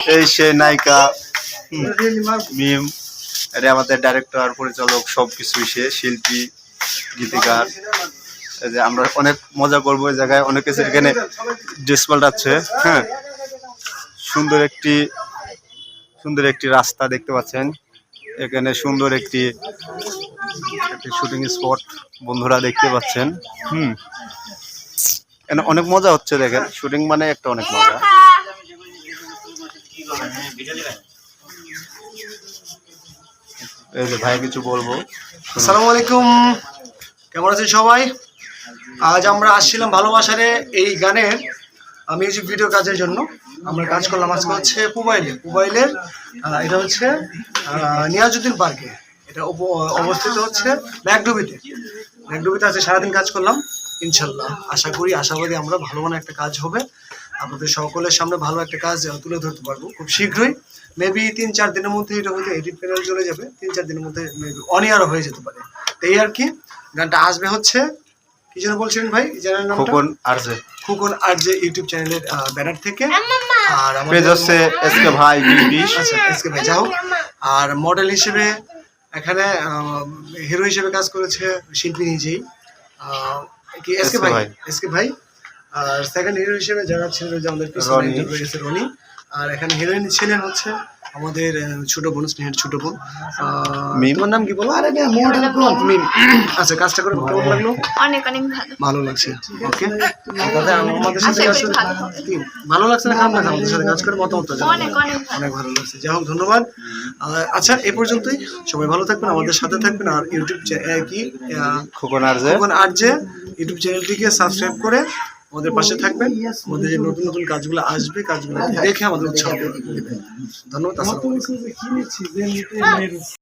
এই সে নায়িকা মিম এটা আমাদের ডাইরেক্টর পরিচালক সব কিছুই সে, শিল্পী, গীতিকার। এই যে আমরা অনেক মজা করব এই জায়গায়, অনেক কিছু এখানে ড্রেস পাল্টাচ্ছে হ্যাঁ। সুন্দর একটি সুন্দর একটি রাস্তা দেখতে পাচ্ছেন। এখানে সুন্দর একটি একটি শুটিং স্পট বন্ধুরা দেখতে পাচ্ছেন, হুম। এখানে অনেক মজা হচ্ছে দেখেন শুটিং মানে একটা অনেক মজা। এই যে ভাই কিছু বলব। আসসালামু আলাইকুম। কেমন আছেন সবাই? আজ আমরা আসছিলাম ভালোবাসারে এই গানের মিউজিক ভিডিও কাজের জন্য। আমরা কাজ করলাম আজকে হচ্ছে পুবাইলে। পুবাইলের এটা হচ্ছে নিয়াজুদ্দিন পার্কে। এটা অবস্থিত হচ্ছে ম্যাকডুবিতে। ম্যাকডুবিতে আছে সারাদিন কাজ করলাম। ইনশাল্লাহ, আশা করি, আশাবাদী আমরা ভালো মানে একটা কাজ হবে। আপনাদের সকলের সামনে ভালো একটা কাজ তুলে ধরতে পারব। খুব শীঘ্রই মেবি তিন চার দিনের মধ্যে এটা হয়তো এডিট প্যানেল চলে যাবে। তিন চার দিনের মধ্যে মেবি অন ইয়ারও হয়ে যেতে পারে। তো এই আর কি গানটা আসবে হচ্ছে কি যেন বলছিলেন ভাই? চ্যানেল নামটা? খোকন আর যে খুকন আর যে ইউটিউব চ্যানেলের ব্যানার থেকে। আর আমাদের- পেজ হচ্ছে এসকে ভাই বিশ আচ্ছা এসকে ভাই যাও আর মডেল হিসেবে এখানে হিরো হিসেবে কাজ করেছে শিল্পী নিজেই। আহ, কি এসকে ভাই? ভাই। এসকে ভাই? আর সেকেন্ড হিরো হিসেবে যারা ছিলেন যে আমাদের। রয়েছে রনি। আর এখানে হিরোইন ছিলেন হচ্ছে আমাদের ছোট বোন স্নেহের ছোট বোন। তোমার নাম কি বলো? আরে মডেল কোন মিম। আচ্ছা কাজটা করে কেমন লাগল? অনেক অনেক ভালো। ভালো লাগছে। ওকে তাহলে আমাদের সাথে কাজ ভালো লাগছে না খারাপ লাগছে? আমাদের সাথে কাজ করে মতামত। অনেক অনেক ভালো। অনেক ভালো লাগছে। যাই হোক ধন্যবাদ। আচ্ছা এই পর্যন্তই। সবাই ভালো থাকবেন আমাদের সাথে থাকবেন। আর ইউটিউব চ্যা- আহ, কি? খোকন আর যে। তখন আর যে। ইউটিউব চ্যানেলটিকে সাবস্ক্রাইব করে আমাদের পাশে থাকবেন আমাদের যে নতুন নতুন কাজগুলো আসবে কাজগুলো দেখে আমাদের উৎসাহ দেবেন ধন্যবাদ